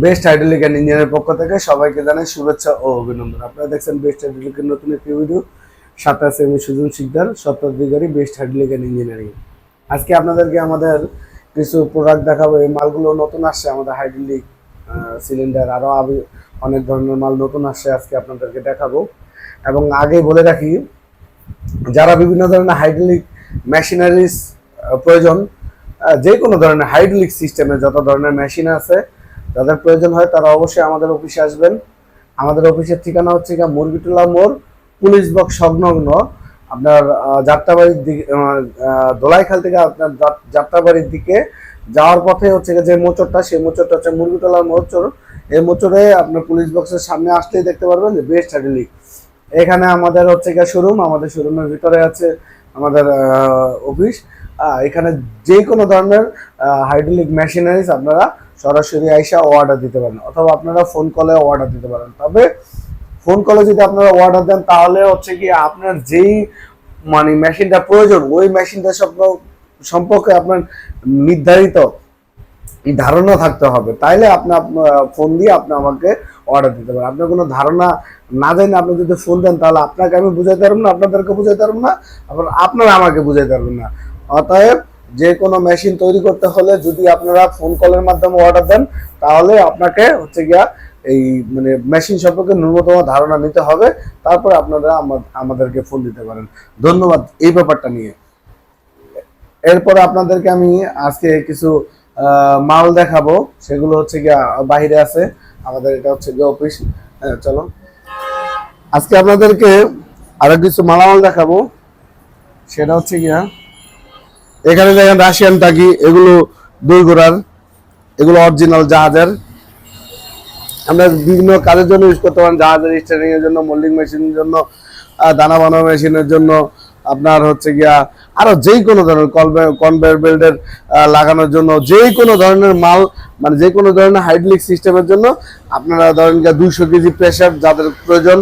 Best hydraulic and ইঞ্জিনের পক্ষ থেকে সবাইকে জানাই শুভেচ্ছা ও অভিনন্দন। আপনারা দেখছেন বেস্ট হাইড্রোলিকের নতুন একটি ভিডিও আছে আমি সুজন শিকদার সত্যাধিকারী বেস্ট হাইড্রোলিক অ্যান্ড ইঞ্জিনিয়ারিং। আজকে আপনাদেরকে আমাদের কিছু প্রোডাক্ট দেখাবো। এই মালগুলো নতুন আসছে আমাদের হাইড্রোলিক সিলিন্ডার আরও অনেক ধরনের মাল নতুন আসছে আজকে আপনাদেরকে দেখাবো। এবং আগে বলে রাখি, যারা বিভিন্ন ধরনের হাইড্রোলিক মেশিনারিজ প্রয়োজন যে কোনো ধরনের হাইড্রোলিক সিস্টেমে যত ধরনের মেশিন আছে যাদের প্রয়োজন হয় তারা অবশ্যই আমাদের অফিসে আসবেন। আমাদের অফিসের ঠিকানা হচ্ছে গিয়ে মুরগিটোলা মোড়, পুলিশ বক্স সংলগ্ন। আপনার যাত্রাবাড়ির দিকে দোলাইখাল থেকে আপনার যাত্রাবাড়ির দিকে যাওয়ার পথে হচ্ছে যে মোচরটা সেই মোচরটা হচ্ছে মুরগিটোলার মোচর এই মোচরে আপনার পুলিশ বক্সের সামনে আসলেই দেখতে পারবেন যে বেস্ট হাইড্রোলিক এখানে আমাদের হচ্ছে গিয়ে শোরুম আমাদের শোরুমের ভিতরে আছে আমাদের অফিস। এখানে যে কোনো ধরনের হাইড্রোলিক মেশিনারিজ আপনারা সরাসরি আইসা অর্ডার দিতে পারেন, অথবা আপনারা ফোন কলে অর্ডার দিতে পারেন। তবে ফোন কলে যদি আপনারা অর্ডার দেন, তাহলে হচ্ছে কি আপনার যেই মানে মেশিনটা প্রয়োজন, ওই মেশিনটা সম্প- সম্পর্কে আপনার নির্ধারিত ধারণা থাকতে হবে। তাইলে আপনি ফোন দিয়ে আপনি আমাকে অর্ডার দিতে পারেন। আপনার কোনো ধারণা না জানি আপনি যদি ফোন দেন, তাহলে আপনাকে আমি বুঝাইতে পারব না, আপনাদেরকে বুঝাইতে পারব না, আবার আপনারা আমাকে বুঝাইতে পারবেন না। অতএব যে কোনো মেশিন তৈরি করতে হলে যদি আপনারা ফোন কলের মাধ্যমে অর্ডার দেন, তাহলে আপনাকে হচ্ছে গিয়া এই মানে মেশিন সম্পর্কে ন্যূনতম ধারণা নিতে হবে। তারপর আপনারা আমাদেরকে ফোন দিতে পারেন। ধন্যবাদ এই ব্যাপারটা নিয়ে। এরপর আপনাদেরকে আমি আজকে কিছু মাল দেখাবো। সেগুলো হচ্ছে গিয়া বাইরে আছে। আমাদের এটা হচ্ছে গিয়ে অফিস চলো আজকে আপনাদেরকে আরও কিছু মালামাল দেখাবো। সেটা হচ্ছে গিয়া এখানে দেখেন রাশিয়ান টাকি এগুলো দুই গোড়ার, এগুলো অরিজিনাল জাহাজের। আমরা বিভিন্ন কাজের জন্য ইউজ করতে পারেন, জাহাজের এর জন্য মোল্ডিং মেশিনের জন্য দানা বানানো মেশিনের জন্য, আপনার হচ্ছে গিয়া আরও যে কোনো ধরনের কনভেয়ার বেল্টের লাগানোর জন্য যে কোনো ধরনের মাল মানে যে কোনো ধরনের হাইড্রোলিক সিস্টেমের জন্য, আপনারা ধরেন দুইশো কেজি প্রেশার যাদের প্রয়োজন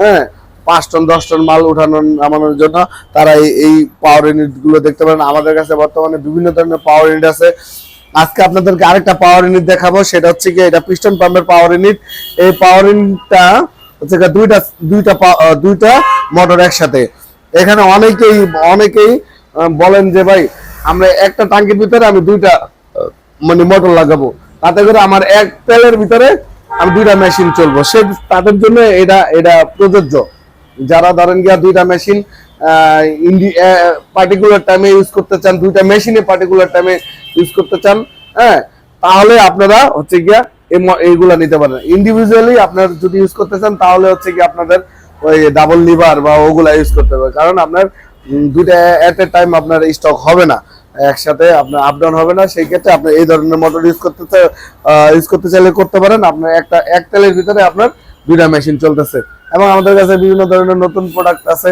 হ্যাঁ পাঁচ টন, দশ টন মাল উঠানো, নামানোর জন্য তারা এই পাওয়ার ইউনিটগুলো দেখতে পারেন। আমাদের কাছে বর্তমানে বিভিন্ন ধরনের পাওয়ার ইউনিট আছে। আজকে আপনাদেরকে আরেকটা পাওয়ার ইউনিট দেখাবো। সেটা হচ্ছে কি এটা পিস্টন পাম্পের পাওয়ার ইউনিট এই পাওয়ার ইউনিটটা হচ্ছে দুইটা দুইটা দুইটা মোটর একসাথে। এখানে অনেকেই অনেকেই বলেন যে ভাই, আমরা একটা টাঙ্কির ভিতরে আমি দুইটা মানে মোটর লাগাবো। তাতে করে আমার এক তেলের ভিতরে আমি দুইটা মেশিন চলবো। সে তাদের জন্য এটা এটা প্রযোজ্য। যারা ধরেন গিয়া দুইটা মেশিন পার্টিকুলার টাইমে ইউজ করতে চান, দুইটা মেশিনে পার্টিকুলার টাইমে ইউজ করতে চান হ্যাঁ তাহলে আপনারা হচ্ছে গিয়া এইগুলা নিতে পারেন। ইন্ডিভিজুয়ালি আপনার যদি ইউজ করতে চান, তাহলে হচ্ছে কি আপনাদের ওই ডাবল লিভার বা ওগুলা ইউজ করতে হবে। কারণ আপনার দুইটা এট এ টাইম আপনার স্টক হবে না। একসাথে আপনার আপ ডাউন হবে না। সেই ক্ষেত্রে আপনি এই ধরনের মোটর ইউজ করতে ইউজ করতে চাইলে করতে পারেন। আপনার একটা, এক তেলের ভিতরে আপনার দুইটা মেশিন চলতেছে। এবং আমাদের কাছে বিভিন্ন ধরনের নতুন প্রোডাক্ট আছে,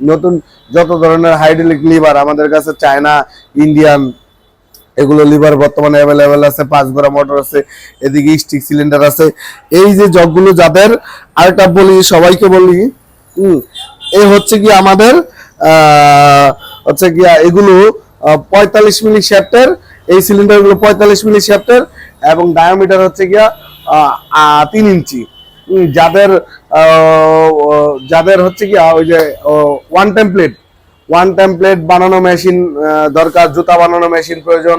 নতুন যত ধরনের হাইড্রোলিক লিভার আমাদের কাছে চায়না ইন্ডিয়ান এগুলো লিভার বর্তমানে অ্যাভেলেবেল আছে, পাঁচ গোড়া মোটর আছে, এদিকে স্টিক সিলিন্ডার আছে। এই যে জগগুলো যাদের, আরেকটা বলি, সবাইকে বলি, হুম এই হচ্ছে কি আমাদের হচ্ছে কি, এগুলো পঁয়তাল্লিশ মিলি শ্যাফটের, এই সিলিন্ডারগুলো পঁয়তাল্লিশ মিলি শ্যাফটের, এবং ডায়ামিটার হচ্ছে গিয়া তিন ইঞ্চি। যাদের যাদের হচ্ছে কি ওই যে ওয়ান টেমপ্লেট ওয়ান টেমপ্লেট বানানো মেশিন দরকার, জুতা বানানো মেশিন প্রয়োজন।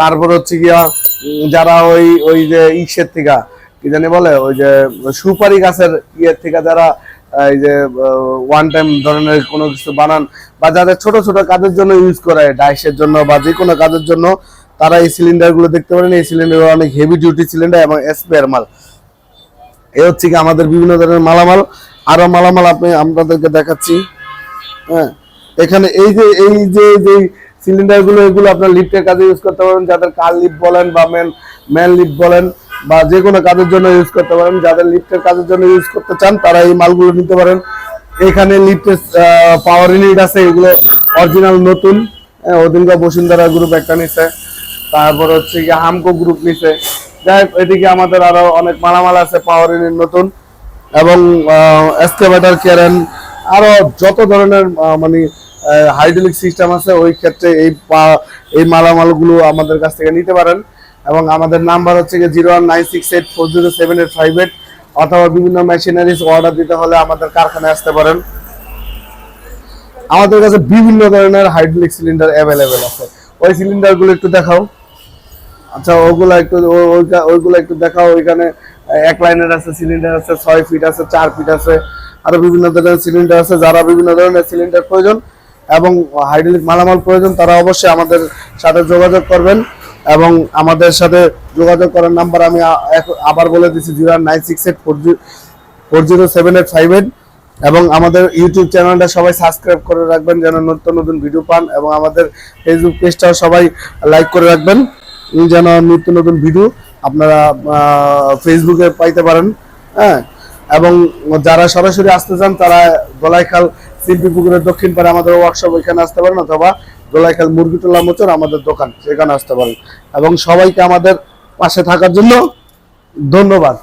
তারপর হচ্ছে গিয়া যারা ওই ওই যে ইসের থেকে, কি জানি বলে, ওই যে সুপারি গাছের ইয়ের থেকে যারা এই যে ওয়ান টাইম ধরনের কোনো কিছু বানান, বা যাদের ছোট ছোট কাজের জন্য ইউজ করে ডাইসের জন্য বা যে কোনো কাজের জন্য, তারা এই সিলিন্ডারগুলো দেখতে পারেন। এই সিলিন্ডার অনেক হেভি ডিউটি সিলিন্ডার এবং স্পেয়ার মাল। এ হচ্ছে কি আমাদের বিভিন্ন ধরনের মালামাল। আরও মালামাল আপনি আপনাদেরকে দেখাচ্ছি। হ্যাঁ। এখানে এই যে এই যে যে সিলিন্ডারগুলো এগুলো আপনার লিফটের কাজে ইউজ করতে পারেন। যাদের কার লিফট বলেন বা ম্যান ম্যান লিফট বলেন বা যে কোনো কাজের জন্য ইউজ করতে পারেন। যাদের লিফটের কাজের জন্য ইউজ করতে চান তারা এই মালগুলো নিতে পারেন। এখানে লিফটের পাওয়ার ইউনিট আছে। এগুলো অরিজিনাল নতুন। হ্যাঁ, অধীনকা বসুন্ধরা গ্রুপ একটা নিছে। তারপর হচ্ছে কি হামকো গ্রুপ নিছে। যাই হোক, এদিকে আমাদের আরও অনেক মালামাল আছে পাওয়ার ইউনিট নতুন এবং এসকেভেটার কেরেন আরও যত ধরনের মানে হাইড্রোলিক সিস্টেম আছে ওই ক্ষেত্রে এই এই মালামালগুলো আমাদের কাছ থেকে নিতে পারেন। এবং আমাদের নাম্বার হচ্ছে গিয়ে zero one nine six eight four zero seven eight five eight অথবা বিভিন্ন মেশিনারিজ অর্ডার দিতে হলে আমাদের কারখানায় আসতে পারেন। আমাদের কাছে বিভিন্ন ধরনের হাইড্রোলিক সিলিন্ডার অ্যাভেলেবেল আছে। ওই সিলিন্ডারগুলো একটু দেখাও। আচ্ছা ওগুলা একটু ওইগুলো একটু দেখাও। ওইখানে এক লাইনের আছে, সিলিন্ডার আছে, ছয় ফিট আছে, চার ফিট আছে, আরও বিভিন্ন ধরনের সিলিন্ডার আছে। যারা বিভিন্ন ধরনের সিলিন্ডার প্রয়োজন এবং হাইড্রোলিক মালামাল প্রয়োজন, তারা অবশ্যই আমাদের সাথে যোগাযোগ করবেন এবং আমাদের সাথে যোগাযোগ করার নাম্বার আমি আবার বলে দিচ্ছি, zero nine six eight four four zero seven eight five eight. এবং আমাদের ইউটিউব চ্যানেলটা সবাই সাবস্ক্রাইব করে রাখবেন, যেন নতুন নতুন ভিডিও পান। এবং আমাদের ফেসবুক পেজটাও সবাই লাইক করে রাখবেন। যেন নিত্য নতুন ভিডিও আপনারা ফেসবুকে পাইতে পারেন হ্যাঁ? এবং যারা সরাসরি আসতে চান, তারা গলাইখাল শিল্পী পুকুরের দক্ষিণ পারে আমাদের ওয়ার্কশপ এখানে আসতে পারেন, অথবা গলাইখাল মুরগিটোলা মোচর আমাদের দোকান, সেখানে আসতে পারেন। এবং সবাইকে আমাদের পাশে থাকার জন্য ধন্যবাদ।